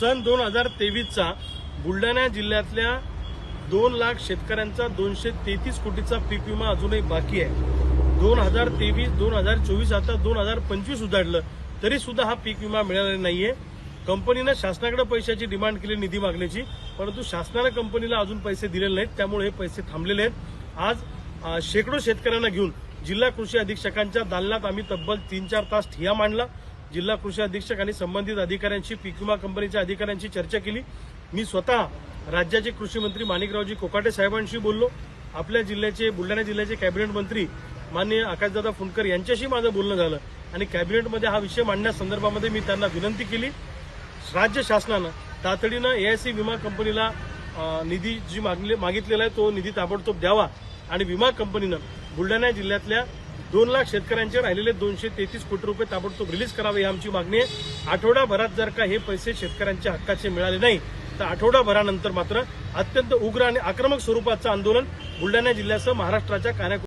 सन दोन हजार तेवीसचा बुलढाणा जिल्ह्यातल्या दोन लाख शेतकऱ्यांचा दोनशे तेहतीस कोटीचा पीक विमा अजूनही बाकी आहे. दोन हजार तेवीस दोन हजार चोवीस आता दोन हजार पंचवीस उजाडलं तरी सुद्धा हा पीक विमा मिळालेला नाहीये. कंपनीनं शासनाकडे पैशाची डिमांड केली निधी मागण्याची परंतु शासनानं कंपनीला अजून पैसे दिलेले नाहीत त्यामुळे हे पैसे थांबलेले आहेत. आज शेकडो शेतकऱ्यांना घेऊन जिल्हा कृषी अधीक्षकांच्या दालनात आम्ही तब्बल तीन चार तास ठिया मांडला. जिल्हा कृषी अधीक्षक आणि संबंधित अधिकाऱ्यांशी पीक विमा कंपनीच्या अधिकाऱ्यांशी चर्चा केली. मी स्वतः राज्याचे कृषी मंत्री माणिकरावजी कोकाटे साहेबांशी बोललो. आपल्या जिल्ह्याचे बुलढाणा जिल्ह्याचे कॅबिनेट मंत्री माननीय आकाशदादा फुंडकर यांच्याशी माझं बोलणं झालं आणि कॅबिनेटमध्ये हा विषय मांडण्यासंदर्भामध्ये मी त्यांना विनंती केली. राज्य शासनानं तातडीनं एआयसी विमा कंपनीला निधी जी मागले मागितलेला आहे तो निधी ताबडतोब द्यावा आणि विमा कंपनीनं बुलढाणा जिल्ह्यातल्या दोन लाख शेतकऱ्यांचे राहिलेले दोनशे तेहतीस कोटी रुपये ताबडतोब रिलीज करावे ही आमची मागणी आहे. आठवडाभरात जर का हे पैसे शेतकऱ्यांच्या हक्काचे मिळाले नाही तर आठवडाभरानंतर मात्र अत्यंत उग्र आणि आक्रमक स्वरूपाचं आंदोलन बुलढाणा जिल्ह्यासह महाराष्ट्राच्या कान्या